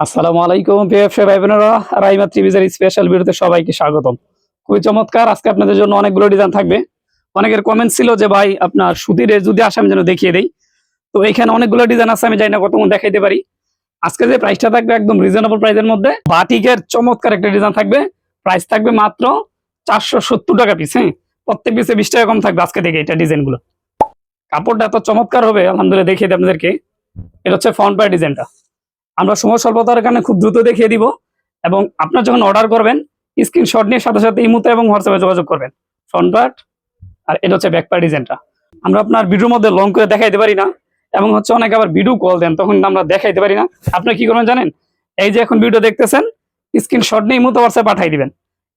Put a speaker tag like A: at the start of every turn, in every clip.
A: আসসালামু আলাইকুম ব্যবসা ভাই বোনেরা রাইমা ত্রিভিজের স্পেশাল ভিডিওতে সবাইকে স্বাগতম। খুবই চমৎকার। আজকে আপনাদের জন্য অনেকগুলো ডিজাইন থাকবে। অনেকের কমেন্ট ছিল যে, ভাই, আপনার সুতিরে যদি আসে, আমি যেন দেখিয়ে দেই। তো এখানে অনেকগুলো ডিজাইন আছে, আমি জানি না কতক্ষণ দেখাইতে পারি। আজকে যে প্রাইসটা থাকবে একদম রিজনেবল প্রাইসের মধ্যে, বাটিকের চমৎকার একটা ডিজাইন থাকবে। প্রাইস থাকবে মাত্র চারশো সত্তর টাকা পিস হ্যাঁ? প্রত্যেক পিসে বিশ টাকা কম থাকবে আজকে থেকে এটা ডিজাইনগুলো কাপড়টা এত চমৎকার হবে, আলহামদুলিল্লাহ দেখিয়ে দিই আপনাদেরকে। এটা হচ্ছে ফ্রন্ট পায়ের ডিজাইনটা আমরা সময় স্বল্পতার কারণে খুব দ্রুত দেখিয়ে দিব এবং আপনার যখন অর্ডার করবেন স্ক্রিনশট নিয়ে সাথে সাথে ইমুতে এবং হোয়াটসঅ্যাপে যোগাযোগ করবেন। ফ্রন্ট পার্ট আর এটা হচ্ছে ব্যাক পার্ট ডিজাইনটা আমরা আপনার ভিডিওর মধ্যে লং করে দেখাইতে পারি না এবং হচ্ছে অনেকে আবার ভিডিও কল দেন, তখন আমরা দেখাইতে পারি না। আপনি কি করবেন জানেন? এই যে এখন ভিডিও দেখতেছেন স্ক্রিনশট নিয়ে ইমুতে হোয়াটসঅ্যাপে পাঠিয়ে দিবেন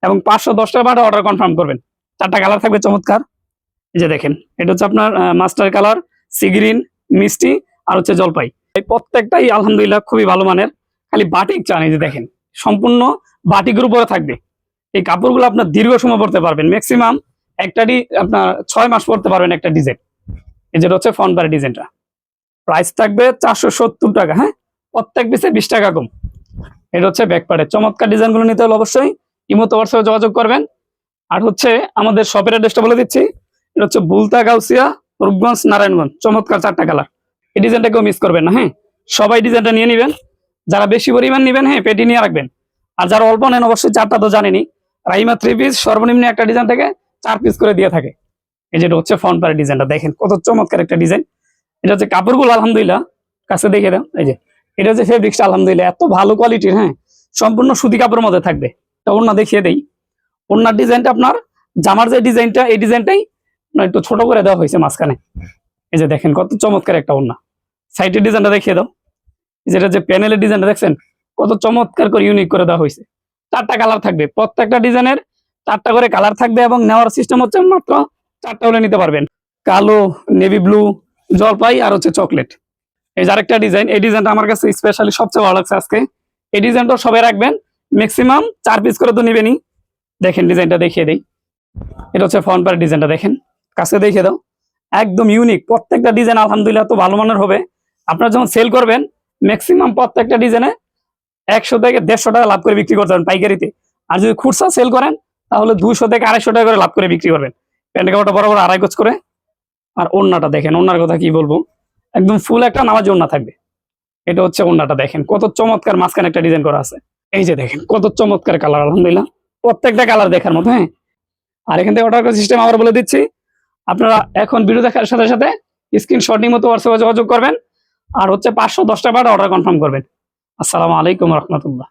A: এবং পাঁচশো দশ টাকা অর্ডার কনফার্ম করবেন। চারটা কালার থাকবে চমৎকার। এই যে দেখেন, এটা হচ্ছে আপনার মাস্টার কালার সিগ্রিন মিষ্টি আর হচ্ছে জলপাই। এই প্রত্যেকটাই আলহামদুলিল্লাহ খুবই ভালো মানের। খালি বাটিক চান, এই যে দেখেন, সম্পূর্ণ বাটিকের উপরে থাকবে। এই কাপড়গুলো আপনার দীর্ঘ সময় পড়তে পারবেন। ম্যাক্সিমাম একটারই আপনার ছয় মাস পড়তে পারবেন একটা ডিজাইন। এই যেটা হচ্ছে ফ্রন্ট বার ডিজাইনটা। প্রাইস থাকবে চারশো সত্তর টাকা হ্যাঁ? প্রত্যেক পিসে বিশ টাকা কম। এটা হচ্ছে ব্যাকপার্টের চমৎকার ডিজাইনগুলো নিতে হলে অবশ্যই ইমোতে হোয়াটসঅ্যাপে যোগাযোগ করবেন। আর হচ্ছে আমাদের শপের অ্যাড্রেসটা বলে দিচ্ছি। এটা হচ্ছে বুলতা গাউসিয়া রূপগঞ্জ, নারায়ণগঞ্জ। চমৎকার চারটা কালার এই ডিজাইনটা কেউ মিস করবেন না হ্যাঁ? সবাই ডিজাইনটা নিয়ে নেবেন। যারা বেশি পরিমাণ নেবেন হ্যাঁ পেটি নিয়ে রাখবেন। আর যারা অল্প নেন, অবশ্যই চারটা তো জানেনি রাইমা থ্রি পিস সর্বনিম্ন একটা ডিজাইন থেকে চার পিস করে দিয়ে থাকে। এই যেটা হচ্ছে ফ্রন্ট পার ডিজাইনটা দেখেন কত চমৎকার একটা ডিজাইন এটা হচ্ছে কাপড়গুলো, আলহামদুলিল্লাহ। কাছে দেখে দাও, এই যে। এটা হচ্ছে ফেব্রিক্সটা আলহামদুলিল্লাহ। এত ভালো কোয়ালিটির হ্যাঁ? সম্পূর্ণ সুতি কাপড়ের মধ্যে থাকবে। তা ওনার দেখিয়ে দেই। ওনার ডিজাইনটা আপনার, জামার যে ডিজাইনটা এই ডিজাইনটাই একটু ছোট করে দেওয়া হয়েছে মাঝখানে। এই যে দেখেন কত চমৎকার একটা ওড়না। সাইডের ডিজাইনটা দেখিয়ে দাও। যেটা যে প্যানেলের ডিজাইনটা দেখছেন, কত চমৎকার করে ইউনিক করে দেওয়া হয়েছে। চারটা কালার থাকবে। প্রত্যেকটা ডিজাইনের চারটা করে কালার থাকবে এবং নেওয়ার সিস্টেম হচ্ছে মাত্র চারটা হলে নিতে পারবেন। কালো নেভি ব্লু জলপাই আর হচ্ছে চকলেট এই যে আরেকটা ডিজাইন এই ডিজাইনটা আমার কাছে স্পেশালি সবচেয়ে ভালো লাগছে আজকে। এই ডিজাইনটা সবাই রাখবেন। ম্যাক্সিমাম চার পিস করে তো নিবেনই। দেখেন ডিজাইনটা দেখিয়ে দেই। এটা হচ্ছে ফ্রন্ট পার ডিজাইনটা দেখেন। কাছে দেখিয়ে দাও। একদম ইউনিক প্রত্যেকটা ডিজাইন আলহামদুলিল্লাহ তো ভালো মানের হবে। আপনারা যখন সেল করবেন ম্যাক্সিমাম প্রত্যেকটা ডিজাইনে একশো থেকে দেড়শো টাকা লাভ করে বিক্রি করতে পারেন পাইকারিতে। আর যদি খুচরা সেল করেন, তাহলে দুশো থেকে আড়াইশো টাকা করে লাভ করে বিক্রি করবেন। প্যান্ট কাপড়টা বড় আড়াই গোছ করে। আর ওড়নাটা দেখেন ওড়নার কথা কি বলব? একদম ফুল একটা নামাজি ওড়না থাকবে। এটা হচ্ছে ওড়নাটা দেখেন, কত চমৎকার মাঝখানে একটা ডিজাইন করা আছে। এই যে দেখেন, কত চমৎকার কালার আলহামদুলিল্লাহ। প্রত্যেকটা কালার দেখার মতো হ্যাঁ? আর এখান থেকে অর্ডার করার সিস্টেম আবার বলে দিচ্ছি। আপনারা এখন ভিডিও দেখার সাথে সাথে স্ক্রিনশটিং মতো হোয়াটসঅ্যাপে যোগাযোগ করবেন। আর হচ্ছে পাঁচশো দশটা বার অর্ডার কনফার্ম করবেন। আসসালামু আলাইকুম রহমতুল্লাহ।